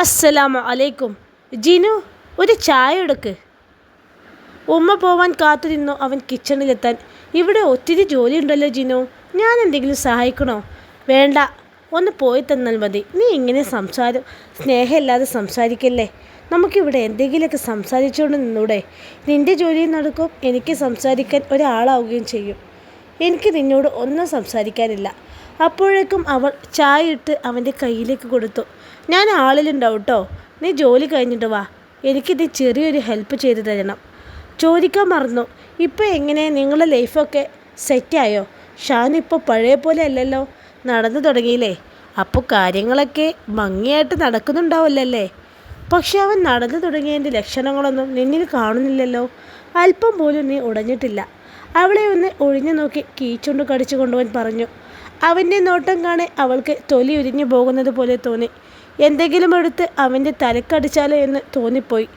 അസ്സലാമു അലൈക്കും. ജിനു ഒരു ചായ എടുക്ക്. ഉമ്മ പോവാൻ കാത്തുനിന്നു അവൻ കിച്ചണിലെത്താൻ. ഇവിടെ ഒത്തിരി ജോലിയുണ്ടല്ലോ ജിനു. ഞാൻ എന്തെങ്കിലും സഹായിക്കണോ? വേണ്ട. ഒന്ന് പോയി തന്നാൽ മതി. നീ ഇങ്ങനെ സംസാരം? സ്നേഹമില്ലാതെ സംസാരിക്കല്ലേ? നമുക്കിവിടെ എന്തെങ്കിലുമൊക്കെ സംസാരിച്ചുകൊണ്ട് നിന്നൂടെ? നിന്റെ ജോലിയും നടക്കും. എനിക്ക് സംസാരിക്കാൻ ഒരാളാവുകയും ചെയ്യും. എനിക്ക് നിന്നോട് ഒന്നും സംസാരിക്കാനില്ല. അപ്പോഴേക്കും അവൾ ചായ ഇട്ട് അവന്റെ കയ്യിലേക്ക് കൊടുത്തു. ഞാൻ ആളിലുണ്ടാവും കേട്ടോ നീ ജോലി കഴിഞ്ഞിട്ട് വാ. എനിക്ക് എനിക്കിത് ചെറിയൊരു ഹെൽപ്പ് ചെയ്തു തരണം. ചോദിക്കാൻ മറന്നു. ഇപ്പോൾ എങ്ങനെ? നിങ്ങളുടെ ലൈഫൊക്കെ സെറ്റായോ ഷാൻ ഇപ്പോൾ പഴയ പോലെ അല്ലല്ലോ. നടന്നു തുടങ്ങിയില്ലേ? അപ്പോൾ കാര്യങ്ങളൊക്കെ ഭംഗിയായിട്ട് നടക്കുന്നുണ്ടാവില്ലല്ലേ? പക്ഷെ അവൻ നടന്നു തുടങ്ങിയതിന്റെ ലക്ഷണങ്ങളൊന്നും നിന്നിൽ കാണുന്നില്ലല്ലോ. അല്പം പോലും നീ ഉടഞ്ഞിട്ടില്ല. അവളെ ഒന്ന് ഒഴിഞ്ഞു നോക്കി കീച്ചുണ്ട് കടിച്ചു കൊണ്ടുവൻ പറഞ്ഞു. അവന്റെ നോട്ടം കാണെ അവൾക്ക് തൊലി ഉരിഞ്ഞു പോകുന്നത് പോലെ തോന്നി. എന്തെങ്കിലും എടുത്ത് അവന്റെ തലക്കടിച്ചാലോ എന്ന് തോന്നിപ്പോയി.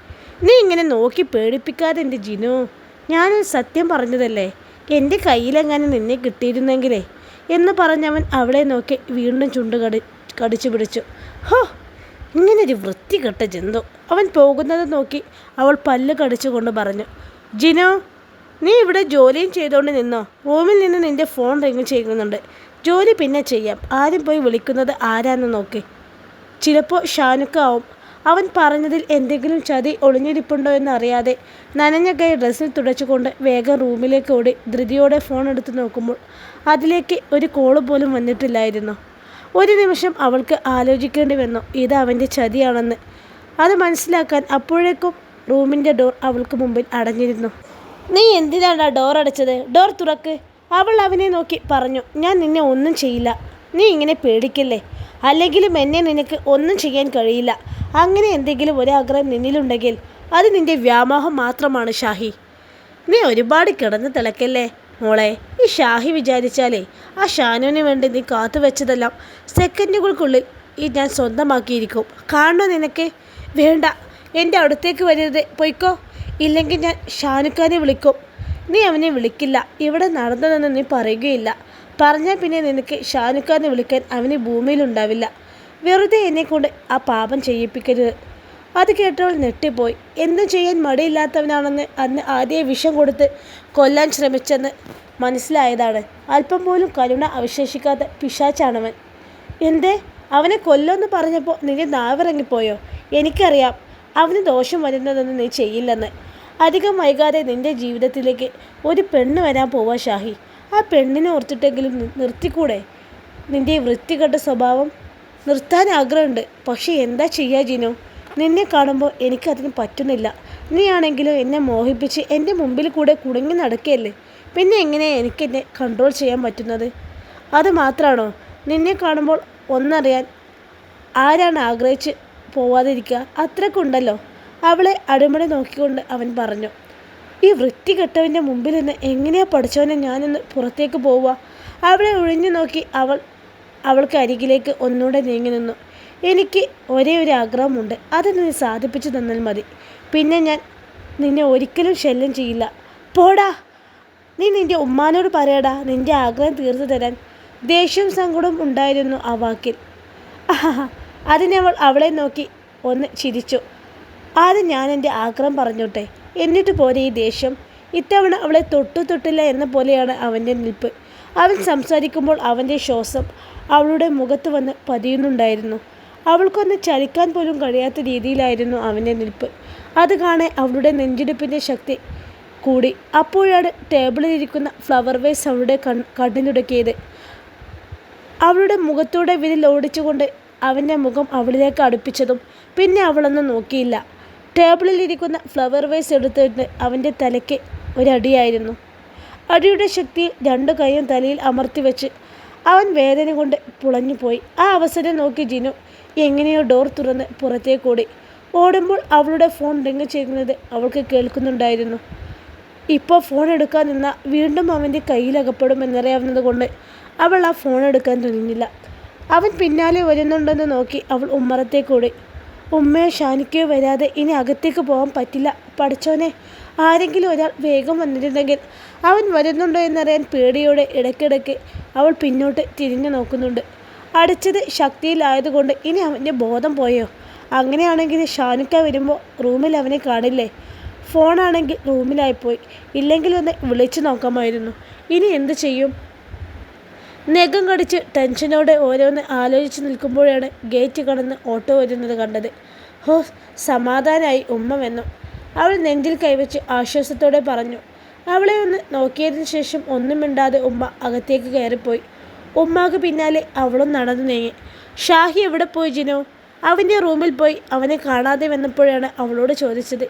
നീ ഇങ്ങനെ നോക്കി പേടിപ്പിക്കാതെ എന്റെ ജിനു? ഞാൻ സത്യം പറഞ്ഞതല്ലേ? എന്റെ കയ്യിലെങ്ങനെ നിന്നെ കിട്ടിയിരുന്നെങ്കിലേ? എന്ന് പറഞ്ഞവൻ അവളെ നോക്കി വീണ്ടും ചുണ്ട് കടി കടിച്ചു പിടിച്ചു. ഹോ ഇങ്ങനൊരു വൃത്തികെട്ട ജന്തു. അവൻ പോകുന്നത് നോക്കി അവൾ പല്ല് കടിച്ചുകൊണ്ട് പറഞ്ഞു. ജിനു നീ ഇവിടെ ജോലിയും ചെയ്തുകൊണ്ട് നിന്നോ? റൂമിൽ നിന്ന് നിന്റെ ഫോൺ റിങ് ചെയ്യുന്നുണ്ട്. ജോലി പിന്നെ ചെയ്യാം. ആരും പോയി വിളിക്കുന്നത് ആരാന്ന് നോക്കി. ചിലപ്പോൾ ഷാനുക്കാവും. അവൻ പറഞ്ഞതിൽ എന്തെങ്കിലും ചതി ഒളിഞ്ഞിരിപ്പുണ്ടോ എന്നറിയാതെ നനഞ്ഞ കൈ ഡ്രസ്സിൽ തുടച്ചുകൊണ്ട് വേഗം റൂമിലേക്ക് ഓടി ധൃതിയോടെ ഫോൺ എടുത്ത് നോക്കുമ്പോൾ അതിലേക്ക് ഒരു കോൾ പോലും വന്നിട്ടില്ലായിരുന്നു. ഒരു നിമിഷം അവൾക്ക് ആലോചിക്കേണ്ടി വന്നു ഇത് അവന്റെ ചതിയാണെന്ന്. അത് മനസ്സിലാക്കാൻ അപ്പോഴേക്കും റൂമിന്റെ ഡോർ അവൾക്ക് മുമ്പിൽ അടഞ്ഞിരുന്നു. നീ എന്തിനാണ് ഡോർ അടച്ചത്? ഡോർ തുറക്ക്. അവൾ അവനെ നോക്കി പറഞ്ഞു ഞാൻ നിന്നെ ഒന്നും ചെയ്യില്ല. നീ ഇങ്ങനെ പേടിക്കല്ലേ? അല്ലെങ്കിലും എന്നെ നിനക്ക് ഒന്നും ചെയ്യാൻ കഴിയില്ല. അങ്ങനെ എന്തെങ്കിലും ഒരാഗ്രഹം നിന്നിലുണ്ടെങ്കിൽ അത് നിന്റെ വ്യാമോഹം മാത്രമാണ് ഷാഹി. നീ ഒരുപാട് കിടന്ന് തിളക്കല്ലേ മോളെ? ഈ ഷാഹി വിചാരിച്ചാലേ ആ ഷാനുവിന് വേണ്ടി നീ കാത്തു വെച്ചതെല്ലാം സെക്കൻഡുകൾക്കുള്ളിൽ ഈ ഞാൻ സ്വന്തമാക്കിയിരിക്കും. കാണണോ നിനക്ക്? വേണ്ട. എന്റെ അടുത്തേക്ക് വരരുത്. പൊയ്ക്കോ. ഇല്ലെങ്കിൽ ഞാൻ ഷാനുഖാനെ വിളിക്കും. നീ അവനെ വിളിക്കില്ല. ഇവിടെ നടന്നതെന്ന് നീ പറയുകയില്ല. പറഞ്ഞാൽ പിന്നെ നിനക്ക് ഷാനുക്കാരനെ വിളിക്കാൻ അവന് ഭൂമിയിലുണ്ടാവില്ല. വെറുതെ എന്നെക്കൊണ്ട് ആ പാപം ചെയ്യിപ്പിക്കരുത്. അത് കേട്ടവൾ നെട്ടിപ്പോയി എന്തും ചെയ്യാൻ മടിയില്ലാത്തവനാണെന്ന് അന്ന് ആദ്യം വിഷം കൊടുത്ത് കൊല്ലാൻ ശ്രമിച്ചെന്ന് മനസ്സിലായതാണ്. അല്പം പോലും കരുണ അവശേഷിക്കാത്ത പിശാച്ചാണവൻ എന്തേ? അവനെ കൊല്ലുമെന്ന് പറഞ്ഞപ്പോൾ നിന്റെ നാവിറങ്ങിപ്പോയോ? എനിക്കറിയാം അവന് ദോഷം വരുന്നതൊന്നും നീ ചെയ്യില്ലെന്ന്. അധികം വൈകാതെ നിന്റെ ജീവിതത്തിലേക്ക് ഒരു പെണ്ണ് വരാൻ പോവാ ഷാഹി. ആ പെണ്ണിനെ ഓർത്തിട്ടെങ്കിലും നിർത്തിക്കൂടെ? നിന്റെ വൃത്തികെട്ട സ്വഭാവം നിർത്താൻ ആഗ്രഹമുണ്ട്. പക്ഷേ എന്താ ചെയ്യുക ജിനു? നിന്നെ കാണുമ്പോൾ എനിക്കതിന് പറ്റുന്നില്ല. നീയാണെങ്കിലും എന്നെ മോഹിപ്പിച്ച് എന്റെ മുമ്പിൽ കൂടെ കുടുങ്ങി നടക്കുകയല്ലേ പിന്നെ എങ്ങനെയാണ് എനിക്കെന്നെ കൺട്രോൾ ചെയ്യാൻ പറ്റുന്നത്? അത് മാത്രമാണോ നിന്നെ കാണുമ്പോൾ ഒന്നറിയാൻ ആരാണ് ആഗ്രഹിച്ച് പോവാതിരിക്കുക? അത്രക്കുണ്ടല്ലോ. അവളെ അടിമടി നോക്കിക്കൊണ്ട് അവൻ പറഞ്ഞു. ഈ വൃത്തികെട്ടവന്റെ മുമ്പിൽ നിന്ന് എങ്ങനെയാ പഠിച്ചവനെ ഞാനിന്ന് പുറത്തേക്ക് പോവുക? അവളെ ഒഴിഞ്ഞു നോക്കി അവൾ അവൾക്ക് അരികിലേക്ക് ഒന്നുകൂടെ നീങ്ങി നിന്നു. എനിക്ക് ഒരേ ഒരു ആഗ്രഹമുണ്ട്. അത് നീ സാധിപ്പിച്ചു തന്നാൽ മതി. പിന്നെ ഞാൻ നിന്നെ ഒരിക്കലും ശല്യം ചെയ്യില്ല. പോടാ. നീ നിന്റെ ഉമ്മാനോട് പറയടാ. നിന്റെ ആഗ്രഹം തീർത്തു തരാൻ. ദേഷ്യവും സങ്കടവും ഉണ്ടായിരുന്നു ആ വാക്കിൽ. അതിനെ അതിനവൾ അവളെ നോക്കി ഒന്ന് ചിരിച്ചു. ആദ്യം ഞാൻ എന്റെ ആഗ്രഹം പറഞ്ഞോട്ടെ? എന്നിട്ട് പോരെ ഈ ദേഷ്യം. ഇത്തവണ അവളെ തൊട്ടു തൊട്ടില്ല എന്ന പോലെയാണ് അവന്റെ നിൽപ്പ്. അവൻ സംസാരിക്കുമ്പോൾ അവന്റെ ശ്വാസം അവളുടെ മുഖത്ത് വന്ന് പതിയുന്നുണ്ടായിരുന്നു. അവൾക്കൊന്ന് ചലിക്കാൻ പോലും കഴിയാത്ത രീതിയിലായിരുന്നു അവന്റെ നിൽപ്പ്. അത് കാണെ അവളുടെ നെഞ്ചിടിപ്പിന്റെ ശക്തി കൂടി. അപ്പോഴാണ് ടേബിളിൽ ഇരിക്കുന്ന ഫ്ലവർ വേസ് അവളുടെ കൺ കണ്ണിനുടക്കിയത് അവളുടെ മുഖത്തൂടെ വിരൽ ഓടിച്ചുകൊണ്ട് അവന്റെ മുഖം അവളിലേക്ക് അടുപ്പിച്ചതും പിന്നെ അവളൊന്നും നോക്കിയില്ല. ടേബിളിലിരിക്കുന്ന ഫ്ലവർ വേസ് എടുത്തിട്ട് അവന്റെ തലയ്ക്ക് ഒരടിയായിരുന്നു. അടിയുടെ ശക്തിയിൽ രണ്ടു കൈയും തലയിൽ അമർത്തി വെച്ച് അവൻ വേദന കൊണ്ട് പുളഞ്ഞു പോയി. ആ അവസരം നോക്കി ജിനു എങ്ങനെയോ ഡോർ തുറന്ന് പുറത്തേക്കോടി ഓടുമ്പോൾ അവളുടെ ഫോൺ റിങ് ചെയ്യുന്നത് അവൾക്ക് കേൾക്കുന്നുണ്ടായിരുന്നു. ഇപ്പോൾ ഫോൺ എടുക്കാൻ നിന്നാൽ വീണ്ടും അവന്റെ കയ്യിലകപ്പെടുമെന്നറിയാവുന്നത് കൊണ്ട് അവൾ ആ ഫോൺ എടുക്കാൻ തുനിഞ്ഞില്ല. അവൻ പിന്നാലെ വരുന്നുണ്ടെന്ന് നോക്കി അവൾ ഉമ്മറത്തേക്കൂടി ഉമ്മയോ ഷാനിക്കയോ വരാതെ ഇനി അകത്തേക്ക് പോകാൻ പറ്റില്ല. പഠിച്ചോനെ ആരെങ്കിലും ഒരാൾ വേഗം വന്നിരുന്നെങ്കിൽ അവൻ വരുന്നുണ്ടോ എന്നറിയാൻ പേടിയോടെ ഇടയ്ക്കിടയ്ക്ക് അവൾ പിന്നോട്ട് തിരിഞ്ഞു നോക്കുന്നുണ്ട്. അടിച്ചത് ശക്തിയിലായതുകൊണ്ട് ഇനി അവന്റെ ബോധം പോയോ? അങ്ങനെയാണെങ്കിൽ ഷാനുക്ക വരുമ്പോൾ റൂമിൽ അവനെ കാണില്ലേ? ഫോണാണെങ്കിൽ റൂമിലായിപ്പോയി. ഇല്ലെങ്കിൽ ഒന്ന് വിളിച്ചു നോക്കാമായിരുന്നു. ഇനി എന്ത് ചെയ്യും? നഖം കടിച്ച് ടെൻഷനോടെ ഓരോന്ന് ആലോചിച്ച് നിൽക്കുമ്പോഴാണ് ഗേറ്റ് കടന്ന് ഓട്ടോ വരുന്നത് കണ്ടത്. ഹോ സമാധാനായി ഉമ്മ വന്നു. അവൾ നെഞ്ചിൽ കൈവച്ച് ആശ്വാസത്തോടെ പറഞ്ഞു അവളെ ഒന്ന് നോക്കിയതിന് ശേഷം ഒന്നും മിണ്ടാതെ ഉമ്മ അകത്തേക്ക് കയറിപ്പോയി. ഉമ്മാക്ക് പിന്നാലെ അവളും നടന്നു നീങ്ങി. ഷാഹി എവിടെ പോയി ജിനോ? അവന്റെ റൂമിൽ പോയി അവനെ കാണാതെ വന്നപ്പോഴാണ് അവളോട് ചോദിച്ചത്.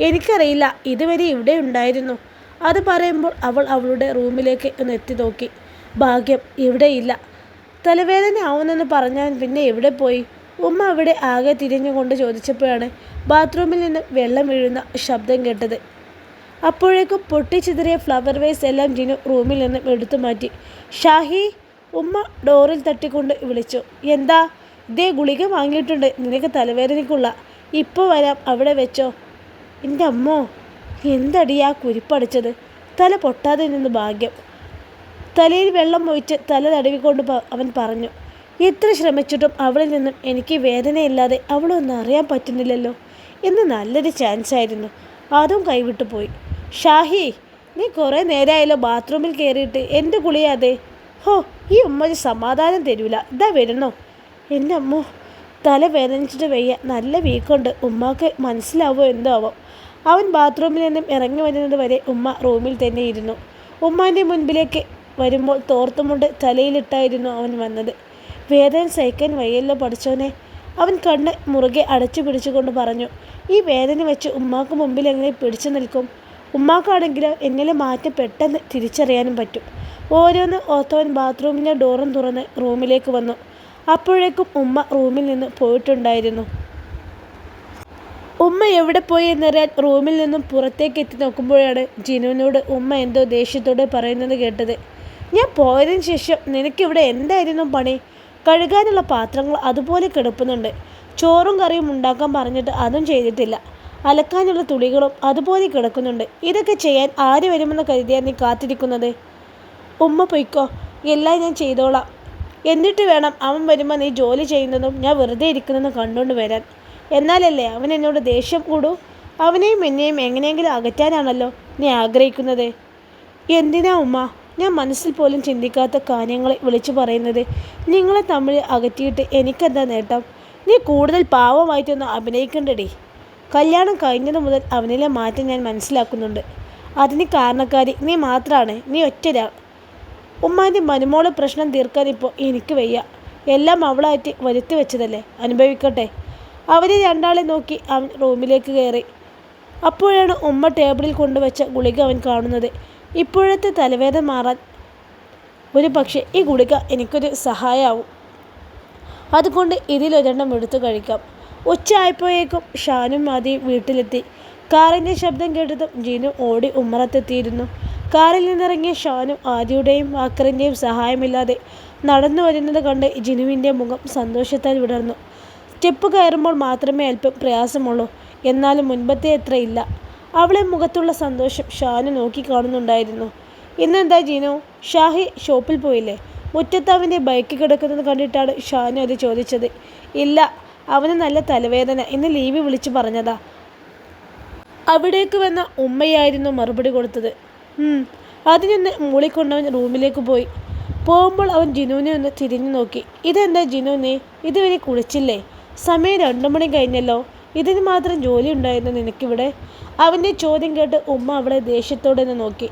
എനിക്കറിയില്ല ഇതുവരെ ഇവിടെ ഉണ്ടായിരുന്നു. അത് പറയുമ്പോൾ അവൾ അവളുടെ റൂമിലേക്ക് ഒന്ന് എത്തി നോക്കി. ഭാഗ്യം ഇവിടെയില്ല. തലവേദന ആവുന്നെന്ന് പറഞ്ഞാൽ പിന്നെ എവിടെ പോയി? ഉമ്മ അവിടെ ആകെ തിരിഞ്ഞുകൊണ്ട് ചോദിച്ചപ്പോഴാണ് ബാത്റൂമിൽ നിന്ന് വെള്ളം വീഴുന്ന ശബ്ദം കേട്ടത്. അപ്പോഴേക്കും പൊട്ടിച്ചിതറിയ ഫ്ലവർ വേസ് എല്ലാം ജിനു റൂമിൽ നിന്ന് എടുത്തു മാറ്റി. ഷാഹി ഉമ്മ ഡോറിൽ തട്ടിക്കൊണ്ട് വിളിച്ചു. എന്താ? ഇതേ ഗുളിക വാങ്ങിയിട്ടുണ്ട്. നിനക്ക് തലവേദനയ്ക്കുള്ള. ഇപ്പോൾ വരാം. അവിടെ വെച്ചോ. എന്റെ അമ്മോ എന്തടി ആ കുരിപ്പടിച്ചത്? തല പൊട്ടാതെ നിന്ന് ഭാഗ്യം. തലയിൽ വെള്ളം ഒഴിച്ച് തല തടവിക്കൊണ്ട് അവൻ പറഞ്ഞു എത്ര ശ്രമിച്ചിട്ടും അവളിൽ നിന്നും എനിക്ക് വേദനയില്ലാതെ അവളൊന്നും അറിയാൻ പറ്റുന്നില്ലല്ലോ. എന്ന് നല്ലൊരു ചാൻസ് ആയിരുന്നു. അതും കൈവിട്ടു പോയി. ഷാഹി നീ കുറേ നേരമായല്ലോ ബാത്റൂമിൽ കയറിയിട്ട് എന്റെ കുളിയാതെ? ഹോ ഈ ഉമ്മ സമാധാനം തരൂല. ഇതാ വരണോ എന്റെ അമ്മോ തല വേദനിച്ചിട്ട് വയ്യ. നല്ല വീക്കുണ്ട്. ഉമ്മാക്ക് മനസ്സിലാവോ എന്തോ ആവോ? അവൻ ബാത്റൂമിൽ നിന്നും ഇറങ്ങി വരുന്നത് വരെ ഉമ്മ റൂമിൽ തന്നെ ഇരുന്നു. ഉമ്മാന്റെ മുൻപിലേക്ക് വരുമ്പോൾ തോർത്തുമുണ്ട് തലയിലിട്ടായിരുന്നു അവൻ വന്നത്. വേദന സഹിക്കാൻ വയ്യല്ലോ പഠിച്ചവനെ. അവൻ കണ്ണ് മുറുകെ അടച്ചു പിടിച്ചുകൊണ്ട് പറഞ്ഞു ഈ വേദന വെച്ച് ഉമ്മാക്ക് മുമ്പിൽ എങ്ങനെ പിടിച്ചു നിൽക്കും? ഉമ്മാക്കാണെങ്കിലോ എന്നിലെ മാറ്റി പെട്ടെന്ന് തിരിച്ചറിയാനും പറ്റും? ഓരോന്ന് ഓർത്തവൻ ബാത്റൂമിന്റെ ഡോറും തുറന്ന് റൂമിലേക്ക് വന്നു. അപ്പോഴേക്കും ഉമ്മ റൂമിൽ നിന്ന് പോയിട്ടുണ്ടായിരുന്നു. ഉമ്മ എവിടെ പോയി? എന്നറിയാൻ റൂമിൽ നിന്നും പുറത്തേക്ക് എത്തി നോക്കുമ്പോഴാണ് ജിനുവിനോട് ഉമ്മ എന്തോ ദേഷ്യത്തോടെ പറയുന്നത് കേട്ടത്. ഞാൻ പോയതിന് ശേഷം നിനക്കിവിടെ എന്തായിരുന്നു പണി? കഴുകാനുള്ള പാത്രങ്ങൾ അതുപോലെ കിടപ്പുന്നുണ്ട്. ചോറും കറിയും ഉണ്ടാക്കാൻ പറഞ്ഞിട്ട് അതും ചെയ്തിട്ടില്ല. അലക്കാനുള്ള തുണികളും അതുപോലെ കിടക്കുന്നുണ്ട്. ഇതൊക്കെ ചെയ്യാൻ ആര് വരുമെന്ന് കരുതിയാണ് നീ കാത്തിരിക്കുന്നത്? ഉമ്മ പൊയ്ക്കോ. എല്ലാം ഞാൻ ചെയ്തോളാം. എന്നിട്ട് വേണം അവൻ വരുമ്പോൾ നീ ജോലി ചെയ്യുന്നതും ഞാൻ വെറുതെ ഇരിക്കുന്നതും കണ്ടുകൊണ്ട് വരാൻ. എന്നാലല്ലേ അവൻ എന്നോട് ദേഷ്യം കൂടൂ? അവനെയും എന്നെയും എങ്ങനെയെങ്കിലും അകറ്റാനാണല്ലോ നീ ആഗ്രഹിക്കുന്നത്. എന്തിനാ ഉമ്മ? ഞാൻ മനസ്സിൽ പോലും ചിന്തിക്കാത്ത കാര്യങ്ങളെ വിളിച്ചു പറയുന്നത്. നിങ്ങളെ തമ്മിൽ അകറ്റിയിട്ട് എനിക്കെന്താ നേട്ടം? നീ കൂടുതൽ പാവമായിട്ടൊന്ന് അഭിനയിക്കണ്ടടി. കല്യാണം കഴിഞ്ഞത് മുതൽ അവനിലെ മാറ്റം ഞാൻ മനസ്സിലാക്കുന്നുണ്ട്. അതിന് കാരണക്കാരി നീ മാത്രമാണ് നീ ഒറ്റരാൾ ഉമ്മാന്റെ മനുമോളെ പ്രശ്നം തീർക്കാൻ ഇപ്പോൾ എനിക്ക് വയ്യ. എല്ലാം അവളായിട്ട് വരുത്തി വെച്ചതല്ലേ? അനുഭവിക്കട്ടെ. അവരെ രണ്ടാളെ നോക്കി അവൻ റൂമിലേക്ക് കയറി. അപ്പോഴാണ് ഉമ്മ ടേബിളിൽ കൊണ്ടുവച്ച ഗുളിക അവൻ കാണുന്നത്. ഇപ്പോഴത്തെ തലവേദന മാറാൻ ഒരു പക്ഷേ ഈ ഗുളിക എനിക്കൊരു സഹായമാവും അതുകൊണ്ട് ഇതിലൊരെണ്ണം എടുത്തു കഴിക്കാം. ഉച്ചയായപ്പോഴേക്കും ഷാനും ആദിയും വീട്ടിലെത്തി. കാറിന്റെ ശബ്ദം കേട്ടതും ജീനു ഓടി ഉമ്മറത്തെത്തിയിരുന്നു. കാറിൽ നിന്നിറങ്ങിയ ഷാനും ആദിയുടെയും വാക്കറിന്റെയും സഹായമില്ലാതെ നടന്നു വരുന്നത് കണ്ട് ജിനുവിന്റെ മുഖം സന്തോഷത്താൽ വിടർന്നു. സ്റ്റെപ്പ് കയറുമ്പോൾ മാത്രമേ അല്പം പ്രയാസമുള്ളൂ. എന്നാലും മുൻപത്തെ അത്ര ഇല്ല. അവളെ മുഖത്തുള്ള സന്തോഷം ഷാനു നോക്കിക്കാണുന്നുണ്ടായിരുന്നു ഇന്നെന്താ ജീനു? ഷാഹി ഷോപ്പിൽ പോയില്ലേ? മുറ്റത്ത് അവന്റെ ബൈക്ക് കിടക്കുന്നത് കണ്ടിട്ടാണ് ഷാനു അത് ചോദിച്ചത്. ഇല്ല അവന് നല്ല തലവേദന. ഇന്ന് ലീവ് വിളിച്ചു പറഞ്ഞതാ. അവിടേക്ക് വന്ന ഉമ്മയായിരുന്നു മറുപടി കൊടുത്തത്. അതിനൊന്ന് മൂളിക്കൊണ്ടവൻ റൂമിലേക്ക് പോയി. പോകുമ്പോൾ അവൻ ജിനുവിനെ ഒന്ന് തിരിഞ്ഞു നോക്കി. ഇതെന്താ ജിനു നീ? ഇതുവരെ കുളിച്ചില്ലേ? സമയം രണ്ടു മണി കഴിഞ്ഞല്ലോ. ഇതിന് മാത്രം ജോലി ഉണ്ടായിരുന്നു നിനക്കിവിടെ? അവന്റെ ചോദ്യം കേട്ട് ഉമ്മ അവളെ ദേഷ്യത്തോടെ നോക്കി.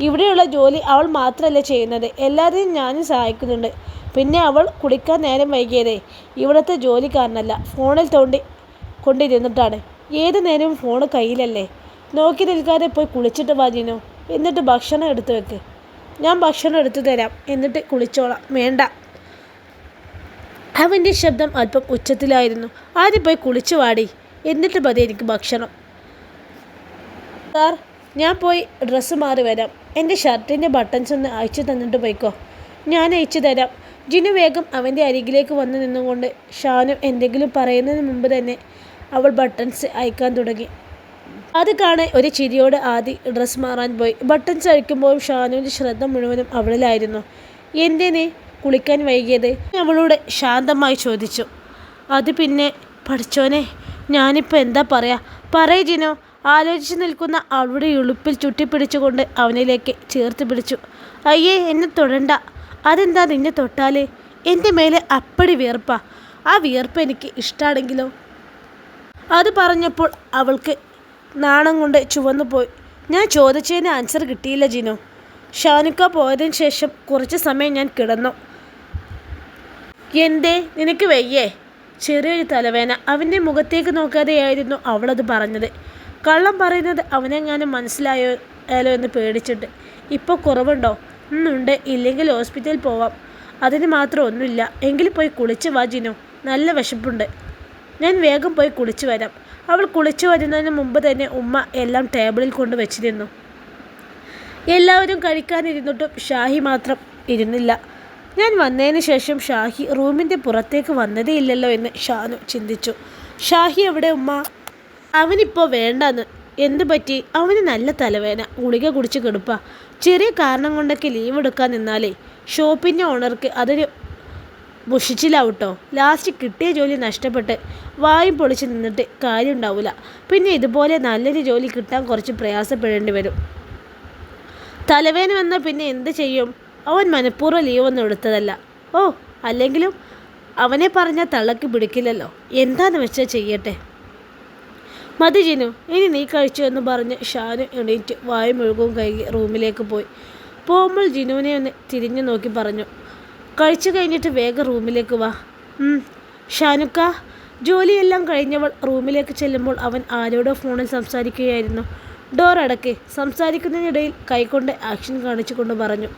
ഇവിടെയുള്ള ജോലി അവൾ മാത്രമല്ല ചെയ്യുന്നത്. എല്ലാവരെയും ഞാനും സഹായിക്കുന്നുണ്ട്. പിന്നെ അവൾ കുളിക്കാൻ നേരം വൈകിയതേ. ഇവിടുത്തെ ജോലിക്കാരനല്ല. ഫോണിൽ തോണ്ടി കൊണ്ടിരുന്നിട്ടാണ്. ഏത് നേരവും ഫോൺ കയ്യിലല്ലേ? നോക്കി നിൽക്കാതെ പോയി കുളിച്ചിട്ട് വാ ജിനു. എന്നിട്ട് ഭക്ഷണം എടുത്തു വെക്ക്. ഞാൻ ഭക്ഷണം എടുത്തു തരാം. എന്നിട്ട് കുളിച്ചോളാം. വേണ്ട. അവന്റെ ശബ്ദം അല്പം ഉച്ചത്തിലായിരുന്നു. ആദ്യം പോയി കുളിച്ചു വാടി. എന്നിട്ട് മതി എനിക്ക് ഭക്ഷണം. സാർ ഞാൻ പോയി ഡ്രസ്സ് മാറി വരാം. എന്റെ ഷർട്ടിന്റെ ബട്ടൺസ് ഒന്ന് അയച്ചു തന്നിട്ട് പോയിക്കോ. ഞാൻ അയച്ചു തരാം. ജിനു വേഗം അവന്റെ അരികിലേക്ക് വന്നു നിന്നുകൊണ്ട് ഷാനു എന്തെങ്കിലും പറയുന്നതിന് മുമ്പ് തന്നെ അവൾ ബട്ടൺസ് അയക്കാൻ തുടങ്ങി. അത് കാണാൻ ഒരു ചിരിയോട് ആദി ഡ്രസ്സ് മാറാൻ പോയി. ബട്ടൺസ് അഴിക്കുമ്പോഴും ഷാനുവിന്റെ ശ്രദ്ധ മുഴുവനും അവളിലായിരുന്നു. എന്തിനെ കുളിക്കാൻ വൈകിയത്? അവളോട് ശാന്തമായി ചോദിച്ചു. അത് പിന്നെ പഠിച്ചോനെ ഞാനിപ്പോൾ എന്താ പറയുക പറയ ജിനോ. ആലോചിച്ച് നിൽക്കുന്ന അവളുടെ ഉളുപ്പിൽ ചുറ്റിപ്പിടിച്ചുകൊണ്ട് അവനിലേക്ക് ചേർത്ത് പിടിച്ചു. അയ്യേ എന്നെ തൊടണ്ട. അതെന്താ നിന്നെ തൊട്ടാലേ? എന്റെ മേലെ അപ്പടി വിയർപ്പാ ആ വിയർപ്പ് എനിക്ക് ഇഷ്ടമാണെങ്കിലോ അത് പറഞ്ഞപ്പോൾ അവൾക്ക് നാണം കൊണ്ട് ചുവന്നു പോയി ഞാൻ ചോദിച്ചതിന് ആൻസർ കിട്ടിയില്ല ജിനു. ഷാനുക്ക പോയതിന് ശേഷം കുറച്ച് സമയം ഞാൻ കിടന്നു. എന്തേ? നിനക്ക് വയ്യേ? ചെറിയൊരു തലവേന അവന്റെ മുഖത്തേക്ക് നോക്കാതെയായിരുന്നു അവളത് പറഞ്ഞത്. കള്ളം പറയുന്നത് അവനെങ്ങാനും മനസ്സിലായോ ആയാലോ എന്ന് പേടിച്ചിട്ട്. ഇപ്പോൾ കുറവുണ്ടോ? ഉണ്ട്. ഇല്ലെങ്കിൽ ഹോസ്പിറ്റലിൽ പോവാം. അതിന് മാത്രം ഒന്നുമില്ല. എങ്കിൽ പോയി കുളിച്ച് വാ ജിനു. നല്ല വിശപ്പുണ്ട്. ഞാൻ വേഗം പോയി കുളിച്ചു വരാം. അവൾ കുളിച്ചു വരുന്നതിന് മുമ്പ് തന്നെ ഉമ്മ എല്ലാം ടേബിളിൽ കൊണ്ട് വെച്ചിരുന്നു. എല്ലാവരും കഴിക്കാനിരുന്നിട്ടും ഷാഹി മാത്രം ഇരുന്നില്ല. ഞാൻ വന്നതിന് ശേഷം ഷാഹി റൂമിന്റെ പുറത്തേക്ക് വന്നതേ ഇല്ലല്ലോ എന്ന് ഷാനു ചിന്തിച്ചു. ഷാഹി എവിടെ ഉമ്മ? അവനിപ്പോൾ വേണ്ടെന്ന്. എന്ത് പറ്റി? അവന് നല്ല തലവേന ഗുളിക കുടിച്ച് കെടുപ്പ. ചെറിയ കാരണം കൊണ്ടൊക്കെ ലീവ് എടുക്കാൻ നിന്നാലേ ഷോപ്പിന്റെ ഓണർക്ക് അതൊരു മുഷിച്ചിലാവട്ടോ ലാസ്റ്റ് കിട്ടിയ ജോലി നഷ്ടപ്പെട്ട് വായും പൊളിച്ച് നിന്നിട്ട് കാര്യം ഉണ്ടാവില്ല പിന്നെ ഇതുപോലെ നല്ലൊരു ജോലി കിട്ടാൻ കുറച്ച് പ്രയാസപ്പെടേണ്ടി വരും. തലവേന വന്നാൽ പിന്നെ എന്ത് ചെയ്യും? അവൻ മനഃപൂർവം ലീവൊന്നും എടുത്തതല്ല. ഓ അല്ലെങ്കിലും അവനെ പറഞ്ഞാൽ തള്ളക്ക് പിടിക്കില്ലല്ലോ. എന്താണെന്ന് വെച്ചാൽ ചെയ്യട്ടെ? മതി ജിനു ഇനി നീ കഴിച്ചു എന്ന് പറഞ്ഞ് ഷാനു എണീറ്റ് വായും മുഴുകവും കഴുകി റൂമിലേക്ക് പോയി. പോകുമ്പോൾ ജിനുവിനെ ഒന്ന് തിരിഞ്ഞു നോക്കി പറഞ്ഞു കഴിച്ചു കഴിഞ്ഞിട്ട് വേഗം റൂമിലേക്ക് വാ. ഷാനുക്ക ജോലിയെല്ലാം കഴിഞ്ഞവൾ റൂമിലേക്ക് ചെല്ലുമ്പോൾ അവൻ ആരോടോ ഫോണിൽ സംസാരിക്കുകയായിരുന്നു. ഡോർ അടക്കി. സംസാരിക്കുന്നതിനിടയിൽ കൈകൊണ്ട് ആക്ഷൻ കാണിച്ചുകൊണ്ട് പറഞ്ഞു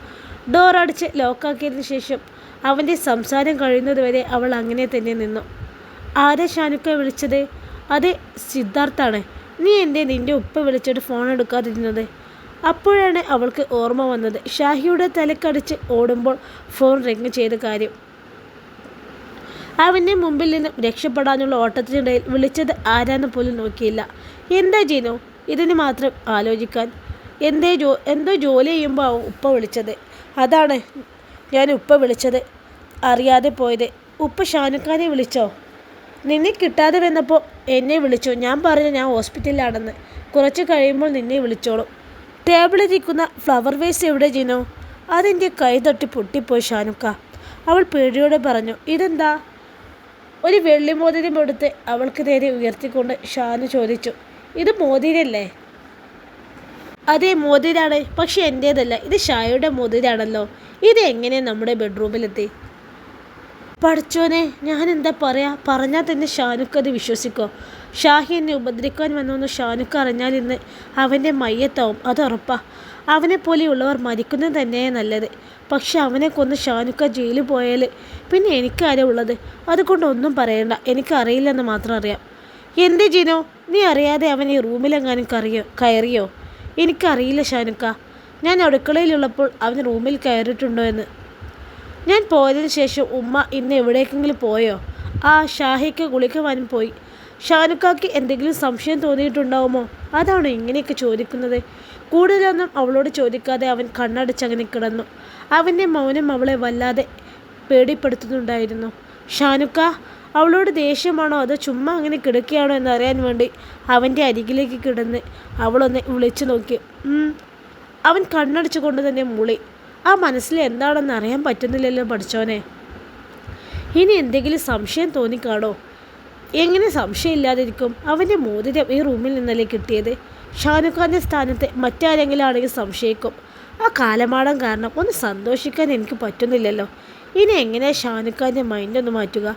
ഡോർ അടച്ച് ലോക്കാക്കിയതിന് ശേഷം അവന്റെ സംസാരം കഴിയുന്നതുവരെ അവൾ അങ്ങനെ തന്നെ നിന്നു. ആരെ ഷാനുക്ക വിളിച്ചത്? അതെ സിദ്ധാർത്ഥാണ് നീ എന്റെ നിന്റെ ഉപ്പ വിളിച്ചിട്ട് ഫോൺ എടുക്കാതിരുന്നത്? അപ്പോഴാണ് അവൾക്ക് ഓർമ്മ വന്നത്. ഷാഹിയുടെ തലക്കടിച്ച് ഓടുമ്പോൾ ഫോൺ റിങ് ചെയ്ത കാര്യം. അവന്റെ മുമ്പിൽ നിന്നും രക്ഷപ്പെടാനുള്ള ഓട്ടത്തിനിടയിൽ വിളിച്ചത് ആരാന്ന് പോലും നോക്കിയില്ല. എന്താ ജീനു? ഇതിന് മാത്രം ആലോചിക്കാൻ. എന്തേ ജോ എന്തോ ജോലി ചെയ്യുമ്പോൾ ആവും ഉപ്പ വിളിച്ചത്? അതാണ് ഞാൻ ഉപ്പ വിളിച്ചത്. അറിയാതെ പോയത്. ഉപ്പ ഷാനുഖാനെ വിളിച്ചോ? നിന്നെ കിട്ടാതെ വന്നപ്പോൾ എന്നെ വിളിച്ചു. ഞാൻ പറഞ്ഞു ഞാൻ ഹോസ്പിറ്റലിലാണെന്ന്. കുറച്ച് കഴിയുമ്പോൾ നിന്നെ വിളിച്ചോളും. ടേബിളിൽ ഇരിക്കുന്ന ഫ്ലവർ വേസ് എവിടെ ചെയ്യുന്നു അതെന്റെ കൈ തൊട്ടി പൊട്ടിപ്പോയി ഷാനുക്ക. അവൾ പേടിയോടെ പറഞ്ഞു ഇതെന്താ? ഒരു വെള്ളി മോതിരം എടുത്ത് അവൾക്ക് നേരെ ഉയർത്തിക്കൊണ്ട് ഷാനു ചോദിച്ചു ഇത് മോതിരല്ലേ? അതേ മോതിരാണ്. പക്ഷെ എന്റേതല്ല. ഇത് ഷായുടെ മോതിരാണല്ലോ. ഇത് എങ്ങനെ നമ്മുടെ ബെഡ്റൂമിലെത്തി? പഠിച്ചോനെ ഞാൻ എന്താ പറയാ? പറഞ്ഞാൽ തന്നെ ഷാനുക്ക് അത് വിശ്വസിക്കോ. ഷാഹി എന്നെ ഉപദ്രവിക്കാൻ വന്നുവെന്ന് ഷാനുക്ക് അറിഞ്ഞാൽ ഇന്ന് അവന്റെ മയ്യത്താവും. അത് ഉറപ്പാ. അവനെ പോലെയുള്ളവർ മരിക്കുന്നത് തന്നെ നല്ലത്. പക്ഷെ അവനെ കൊന്ന് ഷാനുക്ക ജയിലിൽ പോയാൽ പിന്നെ എനിക്കാരാ ഉള്ളത്? അതുകൊണ്ട് ഒന്നും പറയണ്ട. എനിക്കറിയില്ലെന്ന് മാത്രം അറിയാം. എന്റെ ജിനോ? നീ അറിയാതെ അവൻ ഈ റൂമിലെങ്ങാനും കറിയോ? കയറിയോ? എനിക്കറിയില്ല ഷാനുക്ക ഞാൻ അടുക്കളയിലുള്ളപ്പോൾ അവൻ റൂമിൽ കയറിയിട്ടുണ്ടോ എന്ന്. ഞാൻ പോയതിന് ശേഷം ഉമ്മ ഇന്ന് എവിടേക്കെങ്കിലും പോയോ? ആ ഷാഹിക്ക് കുളിക്കുവാനും പോയി. ഷാനുക്കാക്ക് എന്തെങ്കിലും സംശയം തോന്നിയിട്ടുണ്ടാവുമോ? അതാണ് ഇങ്ങനെയൊക്കെ ചോദിക്കുന്നത്. കൂടുതലൊന്നും അവളോട് ചോദിക്കാതെ അവൻ കണ്ണടച്ചങ്ങനെ കിടന്നു. അവന്റെ മൗനം അവളെ വല്ലാതെ പേടിപ്പെടുത്തുന്നുണ്ടായിരുന്നു. ഷാനുക്ക അവളോട് ദേഷ്യമാണോ അതോ ചുമ്മാ അങ്ങനെ കിടക്കുകയാണോ എന്നറിയാൻ വേണ്ടി അവന്റെ അരികിലേക്ക് കിടന്ന് അവളൊന്ന് വിളിച്ചു നോക്കി. അവൻ കണ്ണടച്ചുകൊണ്ട് തന്നെ മുളി. ആ മനസ്സിൽ എന്താണെന്ന് അറിയാൻ പറ്റുന്നില്ലല്ലോ പഠിച്ചോനെ ഇനി എന്തെങ്കിലും സംശയം തോന്നിക്കാണോ? എങ്ങനെ സംശയമില്ലാതിരിക്കും? അവന്റെ മോതിരം ഈ റൂമിൽ നിന്നല്ലേ കിട്ടിയത്? ഷാനുഖാന്റെ സ്ഥാനത്ത് മറ്റാരെങ്കിലും ആണെങ്കിൽ സംശയിക്കും. ആ കാലമാടം കാരണം ഒന്ന് സന്തോഷിക്കാൻ എനിക്ക് പറ്റുന്നില്ലല്ലോ. ഇനി എങ്ങനെ ഷാനുഖാന്റെ മൈൻഡ് ഒന്ന് മാറ്റുക?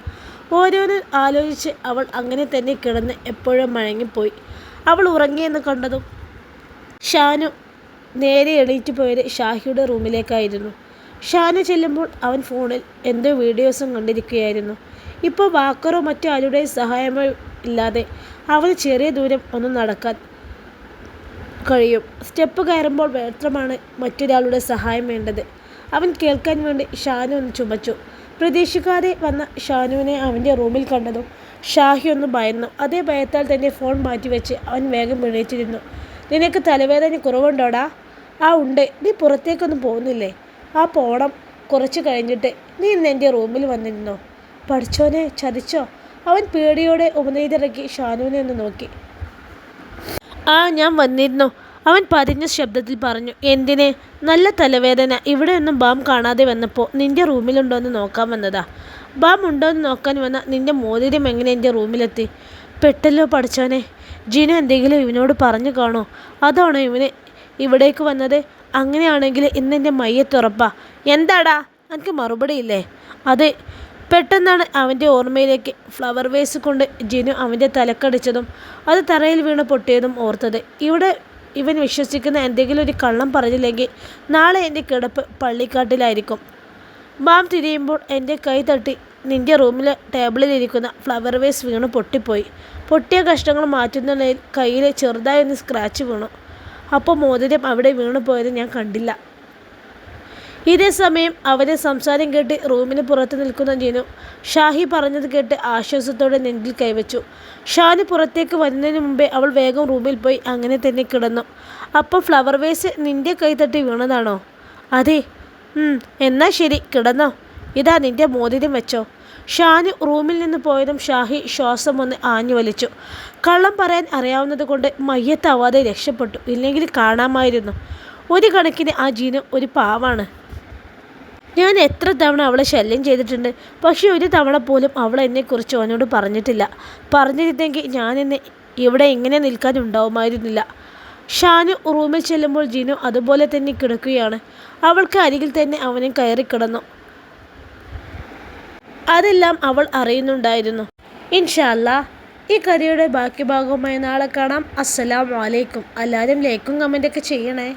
ഓരോന്ന് ആലോചിച്ച് അവൾ അങ്ങനെ തന്നെ കിടന്ന് എപ്പോഴും മഴങ്ങിപ്പോയി അവൾ ഉറങ്ങിയെന്ന് കണ്ടതും ഷാനു നേരെ എണീറ്റ് പോയത് ഷാഹിയുടെ റൂമിലേക്കായിരുന്നു. ഷാന ചെല്ലുമ്പോൾ അവൻ ഫോണിൽ എന്തോ വീഡിയോസും കണ്ടിരിക്കുകയായിരുന്നു. ഇപ്പോൾ വാക്കറോ മറ്റോ ആരുടെയും സഹായമോ ഇല്ലാതെ അവന് ചെറിയ ദൂരം ഒന്ന് നടക്കാൻ കഴിയും. സ്റ്റെപ്പ് കയറുമ്പോൾ മാത്രമാണ് മറ്റൊരാളുടെ സഹായം വേണ്ടത്. അവൻ കേൾക്കാൻ വേണ്ടി ഷാനു ഒന്ന് ചുമച്ചു. പ്രതീക്ഷിക്കാതെ വന്ന ഷാനുവിനെ അവന്റെ റൂമിൽ കണ്ടതും ഷാഹി ഒന്ന് ഭയന്നു. അതേ ഭയത്താൽ തന്നെ ഫോൺ മാറ്റിവെച്ച് അവൻ വേഗം എണീറ്റിരുന്നു. നിനക്ക് തലവേദന കുറവുണ്ടോടാ? ആ ഉണ്ട്. നീ പുറത്തേക്കൊന്നും പോകുന്നില്ലേ? ആ പോണം. കുറച്ച് കഴിഞ്ഞിട്ട് നീ ഇന്ന് എന്റെ റൂമിൽ വന്നിരുന്നോ? പഠിച്ചോനെ ചതിച്ചോ? അവൻ പേടിയോടെ ഉപനീതിറക്കി ഷാനുവിനെ ഒന്ന് നോക്കി. ആ ഞാൻ വന്നിരുന്നു. അവൻ പതിഞ്ഞ ശബ്ദത്തിൽ പറഞ്ഞു എന്തിനെ? നല്ല തലവേദന. ഇവിടെയൊന്നും ബാം കാണാതെ വന്നപ്പോൾ നിന്റെ റൂമിലുണ്ടോ എന്ന് നോക്കാൻ വന്നതാ. ബാം ഉണ്ടോ എന്ന് നോക്കാൻ വന്ന നിന്റെ മോതിരം എങ്ങനെ എന്റെ റൂമിലെത്തി? പെട്ടല്ലോ പഠിച്ചോനെ. ജിനു എന്തെങ്കിലും ഇവനോട് പറഞ്ഞു കാണോ? അതാണോ ഇവന് ഇവിടേക്ക് വന്നത്? അങ്ങനെയാണെങ്കിൽ ഇന്ന് എന്റെ മയ്യത്തുറപ്പാ എന്താടാ? എനിക്ക് മറുപടിയില്ലേ അത് പെട്ടെന്നാണ് അവന്റെ ഓർമ്മയിലേക്ക് ഫ്ലവർ വേസ് കൊണ്ട് ജിനു അവന്റെ തലക്കടിച്ചതും അത് തറയിൽ വീണ് പൊട്ടിയതും ഓർത്തത്. ഇവിടെ ഇവൻ വിശ്വസിക്കുന്ന എന്തെങ്കിലും ഒരു കള്ളം പറഞ്ഞില്ലെങ്കിൽ നാളെ എന്റെ കിടപ്പ് പള്ളിക്കാട്ടിലായിരിക്കും. മാം തിരിയുമ്പോൾ എന്റെ കൈ തട്ടി നിന്റെ റൂമിലെ ടേബിളിലിരിക്കുന്ന ഫ്ലവർ വേസ് വീണ് പൊട്ടിപ്പോയി. പൊട്ടിയ കഷ്ണങ്ങൾ മാറ്റുന്ന കയ്യിൽ ചെറുതായി ഒന്ന് സ്ക്രാച്ച് വീണു. അപ്പോൾ മോതിരം അവിടെ വീണു പോയത് ഞാൻ കണ്ടില്ല. ഇതേ സമയം അവരെ സംസാരം കേട്ട് റൂമിന് പുറത്ത് നിൽക്കുന്ന ജീനു ഷാഹി പറഞ്ഞത് കേട്ട് ആശ്വാസത്തോടെ നെഞ്ചിൽ കൈവച്ചു. ഷാന് പുറത്തേക്ക് വരുന്നതിന് മുമ്പേ അവൾ വേഗം റൂമിൽ പോയി അങ്ങനെ തന്നെ കിടന്നു. അപ്പോൾ ഫ്ലവർ വേസ് നിന്റെ കൈ തട്ടി വീണതാണോ? അതെ. എന്നാൽ എന്നാ ശരി കിടന്നോ. ഇതാ നിന്റെ മോതിരം വെച്ചോ. ഷാന് റൂമിൽ നിന്ന് പോയതും ഷാഹി ശ്വാസം ഒന്ന് ആഞ്ഞു വലിച്ചു. കള്ളം പറയാൻ അറിയാവുന്നത് കൊണ്ട് മയ്യത്താവാതെ രക്ഷപ്പെട്ടു. ഇല്ലെങ്കിൽ കാണാമായിരുന്നു. ഒരു കണക്കിന് ആ ജീന ഒരു പാവാണ്. ഞാൻ എത്ര തവണ അവളെ ശല്യം ചെയ്തിട്ടുണ്ട്. പക്ഷേ ഒരു തവണ പോലും അവൾ എന്നെക്കുറിച്ച് അവനോട് പറഞ്ഞിട്ടില്ല. പറഞ്ഞിരുന്നെങ്കിൽ ഞാൻ ഇന്ന് ഇവിടെ എങ്ങനെ നിൽക്കാൻ ഉണ്ടാവുമായിരുന്നില്ല. ഷാനു റൂമിൽ ചെല്ലുമ്പോൾ ജിനു അതുപോലെ തന്നെ കിടക്കുകയാണ്. അവൾക്ക് അരികിൽ തന്നെ അവനും കയറി കിടന്നു അതെല്ലാം അവൾ അറിയുന്നുണ്ടായിരുന്നു. ഇൻഷാല്ല ഈ കഥയുടെ ബാക്കി ഭാഗവുമായി നാളെ കാണാം. അസ്സലാം വലൈക്കും എല്ലാവരും ലൈക്കും കമന്റൊക്കെ ചെയ്യണേ.